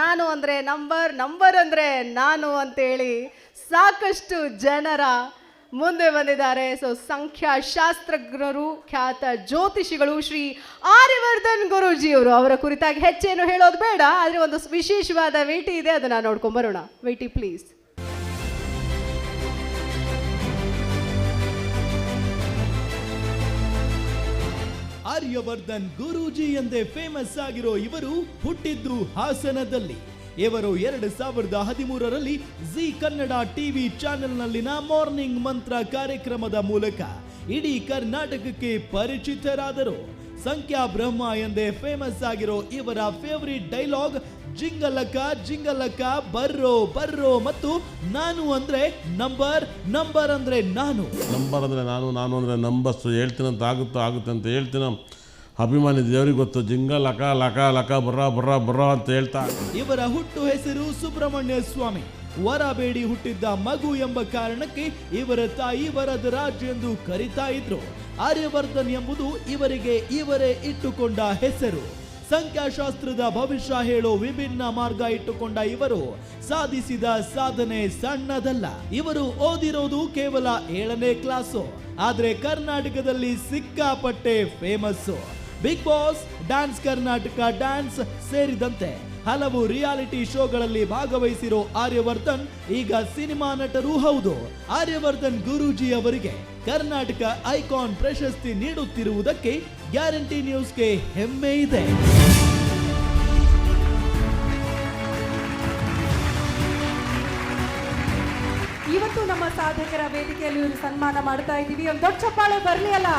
ನಾನು ಅಂದರೆ number number ಅಂದರೆ ನಾನು ಅಂತೇಳಿ ಸಾಕಷ್ಟು ಜನರ ಮುಂದೆ ಬಂದಿದ್ದಾರೆ. ಸೊ ಸಂಖ್ಯಾಶಾಸ್ತ್ರಜ್ಞರು, ಖ್ಯಾತ ಜ್ಯೋತಿಷಿಗಳು ಶ್ರೀ ಆರ್ಯವರ್ಧನ್ ಗುರೂಜಿಯವರು. ಅವರ ಕುರಿತಾಗಿ ಹೆಚ್ಚೇನು ಹೇಳೋದು ಬೇಡ, ಆದರೆ ಒಂದು ವಿಶೇಷವಾದ ವೇಟಿ ಇದೆ, ಅದನ್ನು ನೋಡ್ಕೊಂಬರೋಣ ವೇಟಿ ಪ್ಲೀಸ್ ಆರ್ಯವರ್ಧನ್ ಗುರೂಜಿ ಎಂದೇ ಫೇಮಸ್ ಆಗಿರೋ ಇವರು ಹುಟ್ಟಿದ್ದು ಹಾಸನದಲ್ಲಿ. ಇವರು ಎರಡು ಸಾವಿರದ ಹದಿಮೂರರಲ್ಲಿ ಜಿ ಕನ್ನಡ ಟಿವಿ ಚಾನೆಲ್ನಲ್ಲಿನ ಮಾರ್ನಿಂಗ್ ಮಂತ್ರ ಕಾರ್ಯಕ್ರಮದ ಮೂಲಕ ಇಡೀ ಕರ್ನಾಟಕಕ್ಕೆ ಪರಿಚಿತರಾದರು. ಸಂಖ್ಯಾ ಬ್ರಹ್ಮ ಎಂದೇ ಫೇಮಸ್ ಆಗಿರೋ ಇವರ ಫೇವರಿಟ್ ಡೈಲಾಗ್ ಜಿಂಗಲಕ್ಕ ಜಿಂಗಲಕ್ಕ ಬರ್ರೋ ಬರ್ರೋ ಮತ್ತು ನಾನು ಅಂದ್ರೆ ನಂಬರ್ ನಂಬರ್ ಅಂದ್ರೆ ನಾನು. ನಂಬರ್ ಅಂದ್ರೆ ನಾನು ನಾನು ಅಂದ್ರೆ ನಂಬರ್ಸ್ ಹೇಳ್ತೀನಂತ ಆಗುತ್ತೋ, ಆಗುತ್ತೆ ಅಂತ ಹೇಳ್ತೀನ? ಅಭಿಮಾನಿ ದೇವರಿಗೆ ಗೊತ್ತು, ಜಿಂಗ ಲಕ ಲಕ ಲಕ ಬರ ಬರ ಬರ ಅಂತ ಹೇಳ್ತಾ. ಇವರ ಹುಟ್ಟು ಹೆಸರು ಸುಬ್ರಹ್ಮಣ್ಯ ಸ್ವಾಮಿ. ವರ ಬೇಡಿ ಹುಟ್ಟಿದ್ದ ಮಗು ಎಂಬ ಕಾರಣಕ್ಕೆ ಇವರ ತಾಯಿ ವರದರಾಜ್ ಎಂದು ಕರಿತಾ ಇದ್ರು. ಆರ್ಯವರ್ಧನ್ ಎಂಬುದು ಇವರಿಗೆ ಇವರೇ ಇಟ್ಟುಕೊಂಡ ಹೆಸರು. ಸಂಖ್ಯಾಶಾಸ್ತ್ರದ ಭವಿಷ್ಯ ಹೇಳೋ ವಿಭಿನ್ನ ಮಾರ್ಗ ಇಟ್ಟುಕೊಂಡ ಇವರು. ಸಾಧಿಸಿದ ಸಾಧನೆ ಸಣ್ಣದಲ್ಲ. ಇವರು ಓದಿರೋದು ಕೇವಲ ಏಳನೇ ಕ್ಲಾಸು. ಆದ್ರೆ ಕರ್ನಾಟಕದಲ್ಲಿ ಸಿಕ್ಕಾಪಟ್ಟೆ famous Bigg Boss, dance Karnataka, dance ಸೇರಿದಂತೆ ಹಲವು ರಿಯಾಲಿಟಿ ಶೋಗಳಲ್ಲಿ ಭಾಗವಹಿಸಿರೋ ಆರ್ಯವರ್ಧನ್, ಈಗ ಸಿನಿಮಾ ನಟರೂ ಹೌದು. ಆರ್ಯವರ್ಧನ್ ಗುರೂಜಿ ಅವರಿಗೆ ಕರ್ನಾಟಕ ಐಕಾನ್ ಪ್ರಶಸ್ತಿ ನೀಡುತ್ತಿರುವುದಕ್ಕೆ ಗ್ಯಾರಂಟಿ ನ್ಯೂಸ್ಗೆ ಹೆಮ್ಮೆ ಇದೆ. ಇವತ್ತು ನಮ್ಮ ಸಾಧಕರ ವೇದಿಕೆಯಲ್ಲಿ ಸನ್ಮಾನ ಮಾಡ್ತಾ ಇದ್ದೀವಿ. ಒಂದು ದೊಡ್ಡ ಚಪ್ಪಾಳೆ ಬರಲಿ ಅಲ್ಲ